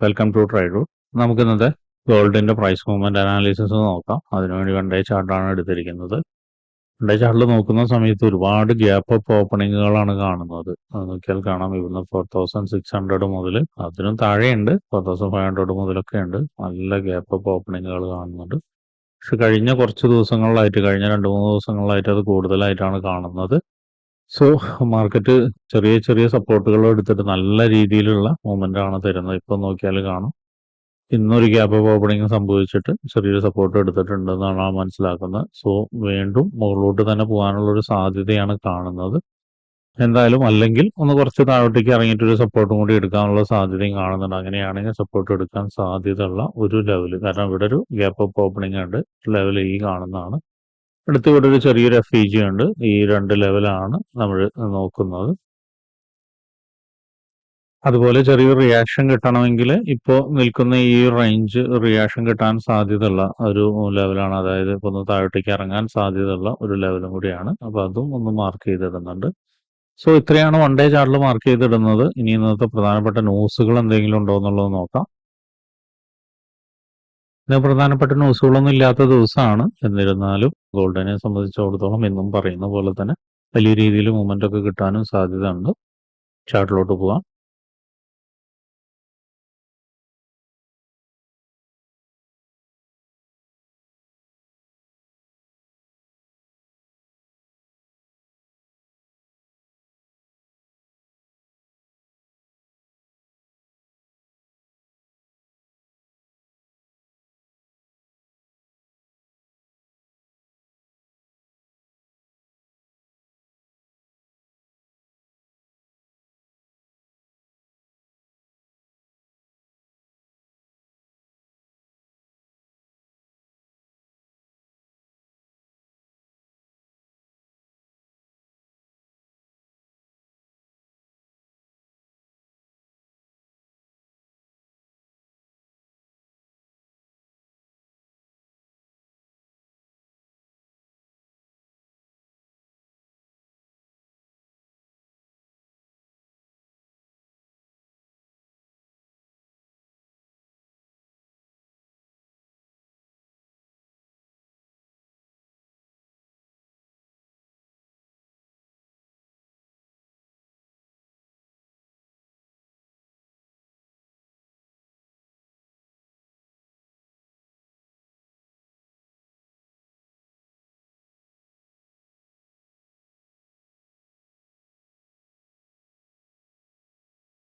Welcome to ട്രൈഡു നമുക്ക് ഇന്നത്തെ ഗോൾഡിന്റെ പ്രൈസ് മൂവ്മെന്റ് അനാലിസിസ് നോക്കാം. അതിനുവേണ്ടി വൺ ചാർട്ടാണ് എടുത്തിരിക്കുന്നത്. വൺ ചാർട്ടിൽ നോക്കുന്ന സമയത്ത് ഒരുപാട് ഗ്യാപ്പ് അപ്പ് ഓപ്പണിങ്ങുകളാണ് കാണുന്നത്. നോക്കിയാൽ കാണാം. ഇവിടുന്ന് ഫോർ തൗസൻഡ് സിക്സ് ഹൺഡ്രഡ് മുതൽ അതിനും താഴെയുണ്ട്. ഫോർ തൗസൻഡ് ഫൈവ് ഹൺഡ്രഡ് മുതലൊക്കെ ഉണ്ട്. നല്ല ഗ്യാപ്പ് അപ്പ് ഓപ്പണിങ്ങുകൾ കാണുന്നുണ്ട്. പക്ഷെ കഴിഞ്ഞ കുറച്ച് ദിവസങ്ങളിലായിട്ട് കഴിഞ്ഞ രണ്ട് മൂന്ന് ദിവസങ്ങളിലായിട്ട് അത് കൂടുതലായിട്ടാണ് കാണുന്നത്. സോ മാർക്കറ്റ് ചെറിയ ചെറിയ സപ്പോർട്ടുകൾ എടുത്തിട്ട് നല്ല രീതിയിലുള്ള മൂവ്മെന്റ് ആണ് തരുന്നത്. ഇപ്പൊ നോക്കിയാൽ കാണും. ഇന്നൊരു ഗ്യാപ്പ് ഓപ്പണിംഗ് സംഭവിച്ചിട്ട് ചെറിയൊരു സപ്പോർട്ട് എടുത്തിട്ടുണ്ടെന്നാണ് മനസ്സിലാക്കുന്നത്. സോ വീണ്ടും മുകളിലോട്ട് തന്നെ പോകാനുള്ള ഒരു സാധ്യതയാണ് കാണുന്നത്. എന്തായാലും അല്ലെങ്കിൽ ഒന്ന് കുറച്ച് താഴോട്ടേക്ക് ഇറങ്ങിയിട്ട് ഒരു സപ്പോർട്ടും കൂടി എടുക്കാനുള്ള സാധ്യതയും കാണുന്നുണ്ട്. അങ്ങനെയാണെങ്കിൽ സപ്പോർട്ട് എടുക്കാൻ സാധ്യതയുള്ള ഒരു ലെവൽ കാരണം ഇവിടെ ഒരു ഗ്യാപ്പ് അപ്പ് ഓപ്പണിംഗ് ഉണ്ട്. ലെവൽ ഈ കാണുന്നതാണ്. അടുത്ത് ഇവിടെ ഒരു ചെറിയൊരു എഫ് ഇ ജി ഉണ്ട്. ഈ രണ്ട് ലെവലാണ് നമ്മൾ നോക്കുന്നത്. അതുപോലെ ചെറിയൊരു റിയാക്ഷൻ കിട്ടണമെങ്കിൽ ഇപ്പോൾ നിൽക്കുന്ന ഈ റേഞ്ച് റിയാക്ഷൻ കിട്ടാൻ സാധ്യതയുള്ള ഒരു ലെവലാണ് അതായത് ഒന്ന് താഴോട്ടേക്ക് ഇറങ്ങാൻ സാധ്യതയുള്ള ഒരു ലെവലും കൂടിയാണ്. അപ്പോൾ അതും ഒന്ന് മാർക്ക് ചെയ്തിടുന്നുണ്ട്. സോ ഇത്രയാണ് വൺ ഡേ ചാർട്ടിൽ മാർക്ക് ചെയ്തിടുന്നത്. ഇനി ഇന്നത്തെ പ്രധാനപ്പെട്ട ന്യൂസുകൾ എന്തെങ്കിലും ഉണ്ടോ എന്നുള്ളത് നോക്കാം. ഇന്ന് പ്രധാനപ്പെട്ട ന്യൂസുകളൊന്നും ഇല്ലാത്ത ദിവസമാണ് എന്നിരുന്നാലും ഗോൾഡനെ സംബന്ധിച്ചിടത്തോളം എന്നും പറയുന്ന പോലെ തന്നെ വലിയ രീതിയിൽ മൂവ്മെന്റ് ഒക്കെ കിട്ടാനും സാധ്യത ഉണ്ട് ചാർട്ടിലോട്ട് പോവാം.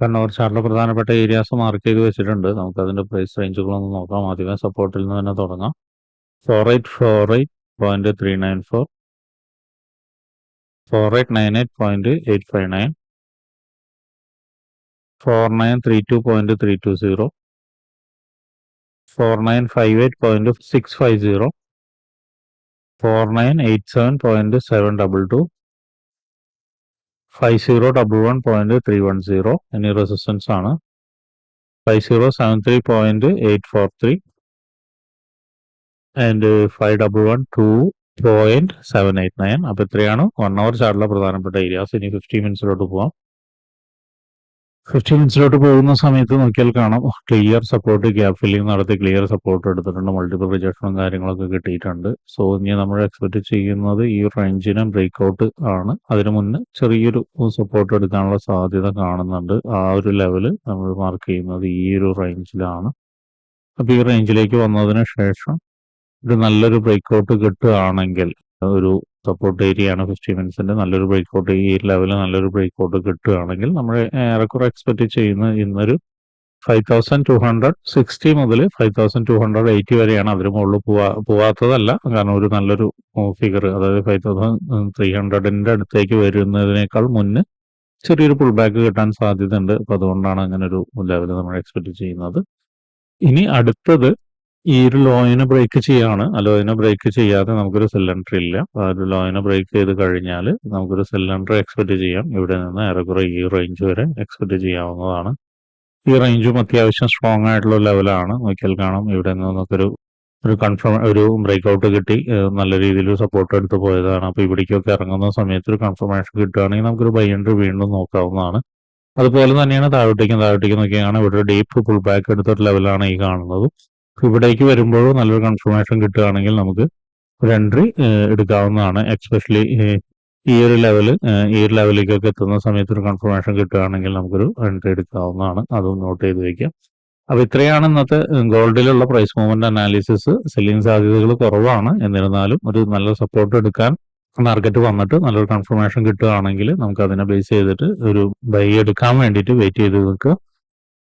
കണ്ണൂർ ചാർട്ടിൽ പ്രധാനപ്പെട്ട ഏരിയാസ് മാർക്ക് ചെയ്ത് വെച്ചിട്ടുണ്ട്. നമുക്ക് അതിന്റെ പ്രൈസ് റേഞ്ചുകളൊന്ന് നോക്കാം. ആദ്യമേ സപ്പോർട്ടിൽ നിന്ന് തന്നെ തുടങ്ങാം. Four eight four eight point three nine four four eight nine eight point eight five nine four nine three two point three two zero four nine five eight point six five zero four nine eight seven point seven double two five zero double one point three one zero എന്നീ resistance ആണ്? Five zero seven three point eight four three and five double one two point seven eight nine അപ്പോൾ ഇത്രയാണ്. One hour ചാർട്ടിലെ പ്രധാനപ്പെട്ട areas ഇനി fifty മിനിറ്റ്സിലോട്ട് പോവാം. Fifty മിനിറ്റ്സിലോട്ട് പോകുന്ന സമയത്ത് നോക്കിയാൽ കാണാം. ക്ലിയർ സപ്പോർട്ട് ഗ്യാപ്പ് ഫില്ലിംഗ് നടത്തി ക്ലിയർ സപ്പോർട്ട് എടുത്തിട്ടുണ്ട്. മൾട്ടിപ്പിൾ റിജക്ഷനും കാര്യങ്ങളൊക്കെ കിട്ടിയിട്ടുണ്ട്. സോ ഇനി നമ്മൾ എക്സ്പെക്ട് ചെയ്യുന്നത് ഈ റേഞ്ചിനെ ബ്രേക്ക് ഔട്ട് ആണ്. അതിനു മുന്നേ ചെറിയൊരു സപ്പോർട്ട് എടുക്കാനുള്ള സാധ്യത കാണുന്നുണ്ട്. ആ ഒരു ലെവൽ നമ്മൾ മാർക്ക് ചെയ്യുന്നത് ഈ ഒരു റേഞ്ചിലാണ് അപ്പോൾ ഈ റേഞ്ചിലേക്ക് വന്നതിന് ശേഷം ഒരു നല്ലൊരു ബ്രേക്ക് ഔട്ട് കിട്ടുകയാണെങ്കിൽ ഒരു സപ്പോർട്ട് ഏരിയയാണ് ഫിഫ്റ്റി മിനിറ്റ്സിന്റെ നല്ലൊരു ബ്രേക്ക് ഔട്ട് ഈ ലെവലിൽ നല്ലൊരു ബ്രേക്ക് ഔട്ട് കിട്ടുകയാണെങ്കിൽ നമ്മൾ ഏറെക്കുറെ എക്സ്പെക്ട് ചെയ്യുന്ന ഇന്നൊരു five thousand two hundred sixty മുതൽ five thousand two hundred eighty വരെയാണ് അതിന് മുകളിൽ പോവാ പോവാത്തതല്ല. കാരണം ഒരു നല്ലൊരു ഫിഗർ അതായത് ഫൈവ് തൗസൻഡ് ത്രീ ഹൺഡ്രഡിന്റെ അടുത്തേക്ക് വരുന്നതിനേക്കാൾ മുന്നേ ചെറിയൊരു പുൾ ബാക്ക് കിട്ടാൻ സാധ്യതയുണ്ട്. അപ്പൊ അതുകൊണ്ടാണ് അങ്ങനെ ഒരു ലെവൽ നമ്മൾ എക്സ്പെക്ട് ചെയ്യുന്നത്. ഇനി അടുത്തത് ഈ ഒരു ലോയിനെ ബ്രേക്ക് ചെയ്യാണ്. ആ ലോയിനെ ബ്രേക്ക് ചെയ്യാതെ നമുക്കൊരു സിലിണ്ടർ ഇല്ല. ആ ഒരു ലോയിനെ ബ്രേക്ക് ചെയ്ത് കഴിഞ്ഞാൽ നമുക്കൊരു സിലിണ്ടർ എക്സ്പെക്ട് ചെയ്യാം. ഇവിടെ നിന്ന് ഏറെക്കുറെ ഈ റേഞ്ച് വരെ എക്സ്പെക്ട് ചെയ്യാവുന്നതാണ്. ഈ റേഞ്ചും അത്യാവശ്യം സ്ട്രോങ് ആയിട്ടുള്ള ലെവലാണ് നോക്കിയാൽ കാണാം. ഇവിടെ നിന്ന് നമുക്കൊരു ഒരു കൺഫേം ഒരു ബ്രേക്ക് ഔട്ട് കിട്ടി നല്ല രീതിയിൽ സപ്പോർട്ട് എടുത്ത് പോയതാണ്. അപ്പോൾ ഇവിടേക്കൊക്കെ ഇറങ്ങുന്ന സമയത്ത് ഒരു കൺഫർമേഷൻ കിട്ടുകയാണെങ്കിൽ നമുക്കൊരു ബൈ എൻട്രി വീണ്ടും നോക്കാവുന്നതാണ്. അതുപോലെ തന്നെയാണ് താഴോട്ടേക്കും താഴോട്ടേക്കും നോക്കിയാണ് ഇവിടെ ഡീപ്പ് പുൾ ബാക്ക് എടുത്തൊരു ലെവലാണ് ഈ കാണുന്നത്. ഇവിടേക്ക് വരുമ്പോഴും നല്ലൊരു കൺഫർമേഷൻ കിട്ടുകയാണെങ്കിൽ നമുക്ക് ഒരു എൻട്രി എടുക്കാവുന്നതാണ്. എക്സ്പെഷ്യലി ഈ ഒരു ലെവൽ ഈ ഒരു ലെവലിലേക്കൊക്കെ എത്തുന്ന സമയത്ത് ഒരു കൺഫർമേഷൻ കിട്ടുകയാണെങ്കിൽ നമുക്കൊരു എൻട്രി എടുക്കാവുന്നതാണ്. അതും നോട്ട് ചെയ്ത് വയ്ക്കാം അപ്പോൾ ഇത്രയാണ് ഇന്നത്തെ ഗോൾഡിലുള്ള പ്രൈസ് മൂവ്മെന്റ് അനാലിസിസ് സെല്ലിംഗ് സാധ്യതകൾ കുറവാണ്. എന്നിരുന്നാലും ഒരു നല്ല സപ്പോർട്ട് എടുക്കാൻ മാർക്കറ്റ് വന്നിട്ട് നല്ലൊരു കൺഫർമേഷൻ കിട്ടുകയാണെങ്കിൽ നമുക്ക് അതിനെ ബേസ് ചെയ്തിട്ട് ഒരു ബൈ എടുക്കാൻ വേണ്ടിയിട്ട് വെയിറ്റ് ചെയ്ത് നിൽക്കുക.